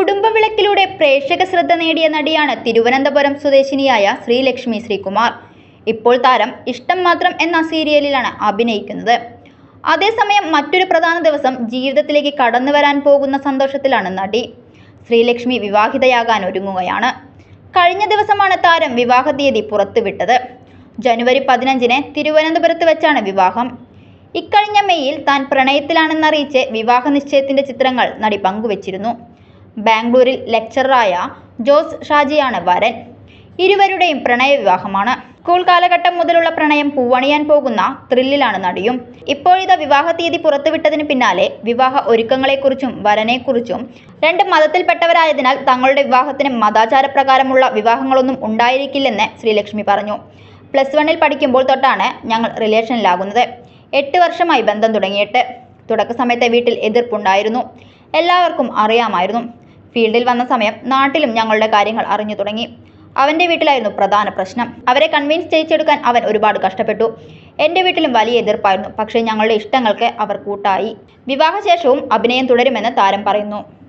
കുടുംബവിളക്കിലൂടെ പ്രേക്ഷക ശ്രദ്ധ നേടിയ നടിയാണ് തിരുവനന്തപുരം സ്വദേശിനിയായ ശ്രീലക്ഷ്മി ശ്രീകുമാർ. ഇപ്പോൾ താരം ഇഷ്ടം മാത്രം എന്ന സീരിയലിലാണ് അഭിനയിക്കുന്നത്. അതേസമയം മറ്റൊരു പ്രധാന ദിവസം ജീവിതത്തിലേക്ക് കടന്നു വരാൻ പോകുന്ന സന്തോഷത്തിലാണ് നടി. ശ്രീലക്ഷ്മി വിവാഹിതയാകാൻ ഒരുങ്ങുകയാണ്. കഴിഞ്ഞ ദിവസമാണ് താരം വിവാഹ തീയതി പുറത്തുവിട്ടത്. ജനുവരി പതിനഞ്ചിന് തിരുവനന്തപുരത്ത് വെച്ചാണ് വിവാഹം. ഇക്കഴിഞ്ഞ മെയ്യിൽ താൻ പ്രണയത്തിലാണെന്നറിയിച്ച് വിവാഹ നിശ്ചയത്തിന്റെ ചിത്രങ്ങൾ നടി പങ്കുവച്ചിരുന്നു. ബാംഗ്ലൂരിൽ ലെക്ചററായ ജോസ് ഷാജിയാണ് വരൻ. ഇരുവരുടെയും പ്രണയ വിവാഹമാണ് സ്കൂൾ കാലഘട്ടം മുതലുള്ള പ്രണയം പൂവണിയാൻ പോകുന്ന ത്രില്ലിലാണ് നടിയും. ഇപ്പോഴിത വിവാഹ തീയതി പുറത്തുവിട്ടതിന് പിന്നാലെ വിവാഹ ഒരുക്കങ്ങളെക്കുറിച്ചും വരനെക്കുറിച്ചും രണ്ട് മതത്തിൽപ്പെട്ടവരായതിനാൽ തങ്ങളുടെ വിവാഹത്തിന് മതാചാരപ്രകാരമുള്ള വിവാഹങ്ങളൊന്നും ഉണ്ടായിരിക്കില്ലെന്ന് ശ്രീലക്ഷ്മി പറഞ്ഞു. പ്ലസ് വണ്ണിൽ പഠിക്കുമ്പോൾ തൊട്ടാണ് ഞങ്ങൾ റിലേഷനിലാകുന്നത്. എട്ട് വർഷമായി ബന്ധം തുടങ്ങിയിട്ട്. തുടക്ക സമയത്തെ വീട്ടിൽ എതിർപ്പുണ്ടായിരുന്നു. എല്ലാവർക്കും അറിയാമായിരുന്നു. ഫീൽഡിൽ വന്ന സമയം നാട്ടിലും ഞങ്ങളുടെ കാര്യങ്ങൾ അറിഞ്ഞു തുടങ്ങി. അവന്റെ വീട്ടിലായിരുന്നു പ്രധാന പ്രശ്നം. അവരെ കൺവിൻസ് ചെയ്യിച്ചെടുക്കാൻ അവൻ ഒരുപാട് കഷ്ടപ്പെട്ടു. എന്റെ വീട്ടിലും വലിയ എതിർപ്പായിരുന്നു. പക്ഷേ ഞങ്ങളുടെ ഇഷ്ടങ്ങൾക്ക് അവർ കൂട്ടായി. വിവാഹശേഷവും അഭിനയം തുടരുമെന്ന് താരം പറയുന്നു.